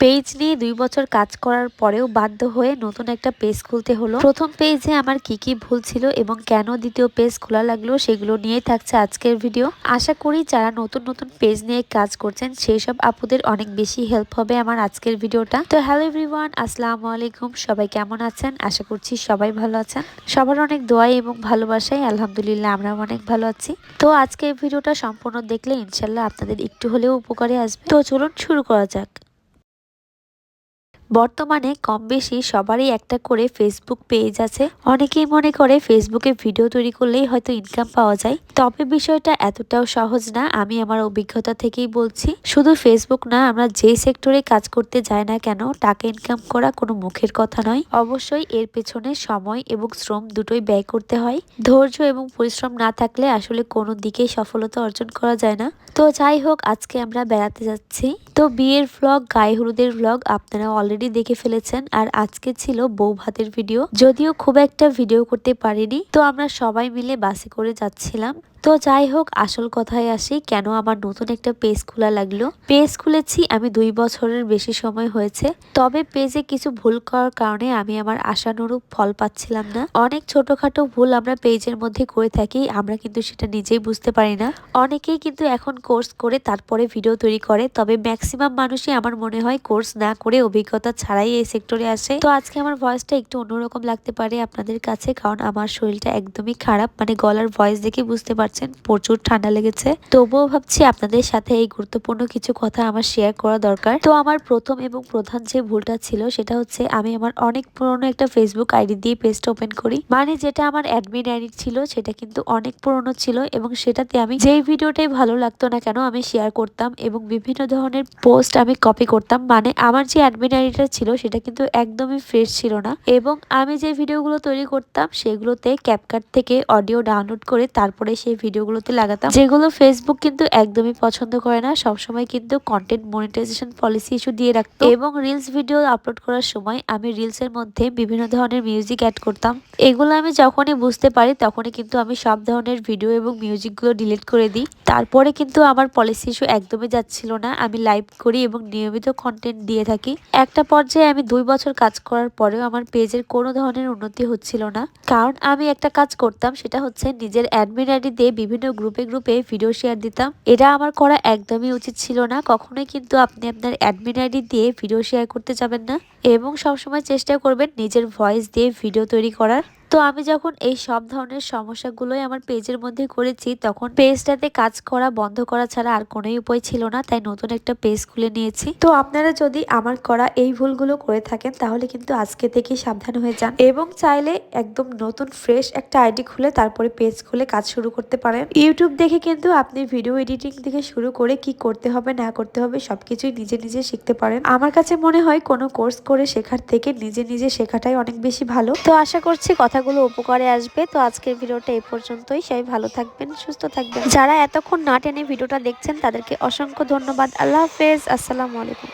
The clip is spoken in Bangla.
পেজ নিয়ে দুই বছর কাজ করার পরেও বাধ্য হয়ে নতুন একটা পেজ খুলতে হলো। প্রথম পেজে আমার কি কি ভুল ছিল এবং কেন দ্বিতীয় পেজ খোলা লাগল সেগুলো নিয়েই থাকছে আজকের ভিডিও। আশা করি যারা নতুন নতুন পেজ নিয়ে কাজ করছেন সেই সব আপুদের অনেক বেশি হেল্প হবে আমার আজকের ভিডিওটা। তো হ্যালো এভরিওয়ান আসসালামু আলাইকুম। সবাই কেমন আছেন? আশা করছি সবাই ভালো আছেন। সবার অনেক দোয়াই এবং ভালোবাসাই। আলহামদুলিল্লাহ আমরা অনেক ভালো আছি। তো আজকের ভিডিওটা সম্পূর্ণ দেখলে ইনশাল্লাহ আপনাদের একটু হলেও উপকারে আসবে। তো চলুন শুরু করা যাক। বর্তমানে কম বেশি সবারই একটা করে ফেসবুক পেজ আছে। অনেকেই মনে করে ফেসবুকে ভিডিও তৈরি করলেই হয়তো ইনকাম পাওয়া যায়। তবে বিষয়টা এতটাও সহজ না, আমি আমার অভিজ্ঞতা থেকেই বলছি। শুধু ফেসবুক না, আমরা যে সেক্টরে কাজ করতে যাই না কেন, টাকা ইনকাম করা কোনো মুখের কথা নয়। অবশ্যই এর পেছনে সময় এবং শ্রম দুটোই ব্যয় করতে হয়। ধৈর্য এবং পরিশ্রম না থাকলে আসলে কোনো দিকেই সফলতা অর্জন করা যায় না। তো যাই হোক, আজকে আমরা বেড়াতে যাচ্ছি। তো বিয়ের ভ্লগ গায়ে হলুদের ভ্লগ আপনারা অলরেডি দেখে ফেলেছেন আর আজকে ছিল বউ ভাতের ভিডিও যদিও খুব একটা ভিডিও করতে পারিনি, তো আমরা সবাই মিলে বাসে করে যাচ্ছিলাম। তো যাই হোক, আসল কথায় আসি, কেন আমার নতুন একটা পেজ খোলা লাগল? পেজ খুলেছি আমি দুই বছরের বেশি সময় হয়েছে, তবে পেজে কিছু ভুল করার কারণে আমি আমার আশানুরূপ ফল পাচ্ছিলাম না। অনেক ছোটখাটো ভুল আমরা পেজের মধ্যে করে থাকি, আমরা কিন্তু সেটা নিজেই বুঝতে পারি না। অনেকেই কিন্তু এখন কোর্স করে তারপরে ভিডিও তৈরি করে, তবে ম্যাক্সিমাম মানুষই আমার মনে হয় কোর্স না করে অভিজ্ঞতা ছাড়াই এই সেক্টরে আসে। তো আজকে আমার ভয়েসটা একটু অন্যরকম লাগতে পারে আপনাদের কাছে, কারণ আমার শরীরটা একদমই খারাপ মানে গলার ভয়েস দেখে বুঝতে পারছি পারছেন, প্রচুর ঠান্ডা লেগেছে। তবুও ভাবছি আপনাদের সাথে এই গুরুত্বপূর্ণ কিছু কথা আমার শেয়ার করা দরকার। তো আমার প্রথম এবং প্রধান যে ভুলটা ছিল, সেটা হচ্ছে আমি আমার অনেক পুরনো একটা ফেসবুক আইডি দিয়ে পেজটা ওপেন করি। মানে যেটা আমার অ্যাডমিন আইডি ছিল, সেটা কিন্তু অনেক পুরনো ছিল এবং সেটাতে আমি যেই ভিডিওটাই ভালো লাগতো না কেন, আমি শেয়ার করতাম এবং বিভিন্ন ধরনের পোস্ট আমি কপি করতাম। মানে আমার যে অ্যাডমিন আইডিটা ছিল, সেটা কিন্তু একদমই ফ্রেশ ছিল না। এবং আমি যে ভিডিওগুলো তৈরি করতাম, সেগুলোতে ক্যাপকাট থেকে অডিও ডাউনলোড করে তারপরে সেই ভিডিওগুলোতে লাগাতাম। যেগুলো ফেসবুক কিন্তু একদমই পছন্দ করে না। সবসময় কিন্তু কন্টেন্ট মনিটাইজেশন পলিসি ইস্যু দিয়ে রাখতো। এবং রিলস ভিডিও আপলোড করার সময় আমি রিলসের মধ্যে বিভিন্ন ধরনের মিউজিক অ্যাড করতাম। এগুলো আমি যখনই বুঝতে পারি, তখনই কিন্তু আমি সব ধরনের ভিডিও এবং মিউজিকগুলো ডিলিট করে দিই। তারপরে কিন্তু আমার পলিসি ইস্যু একদমই যাচ্ছিল না। আমি লাইভ করি এবং নিয়মিত কন্টেন্ট দিয়ে থাকি। একটা পর্যায়ে আমি দুই বছর কাজ করার পরেও আমার পেজের কোনো ধরনের উন্নতি হচ্ছিল না। কারণ আমি একটা কাজ করতাম, সেটা হচ্ছে নিজের অ্যাডমিন আইডি দিয়ে বিভিন্ন গ্রুপে গ্রুপে ভিডিও শেয়ার দিতাম। এটা আমার করা একদমই উচিত ছিল না। কখনোই কিন্তু আপনি আপনার অ্যাডমিন আইডি দিয়ে ভিডিও শেয়ার করতে যাবেন না। এবং সবসময় চেষ্টা করবেন নিজের ভয়েস দিয়ে ভিডিও তৈরি করার। তো আমি যখন এই সব ধরনের সমস্যাগুলোই আমার পেজের মধ্যে করেছি, তখন পেজটাতে কাজ করা, বন্ধ করা ছাড়া আর কোনোই উপায় ছিল না, তাই নতুন একটা পেজ খুলে নিয়েছি। তো আপনারা যদি আমার করা এই ভুলগুলো করে থাকেন, তাহলে কিন্তু আজকে থেকেই সাবধান হয়ে যান এবং চাইলে একদম নতুন, ফ্রেশ একটা আইডি খুলে তারপরে পেজ খুলে কাজ শুরু করতে পারেন। ইউটিউব দেখে কিন্তু আপনি ভিডিও এডিটিং থেকে শুরু করে কি করতে হবে, না করতে হবে, সবকিছুই নিজে নিজে শিখতে পারেন। আমার কাছে মনে হয় কোনো কোর্স করে শেখার থেকে নিজে নিজে শেখাটাই অনেক বেশি ভালো। তো আশা করছি কথা কথাগুলো উপকারে আসবে। তো আজকের ভিডিওটা এই পর্যন্তই। সবাই ভালো থাকবেন, সুস্থ থাকবেন। যারা এতক্ষণ না টেনে ভিডিওটা দেখছেন, তাদেরকে অসংখ্য ধন্যবাদ। আল্লাহ হাফেজ। আসসালামু আলাইকুম।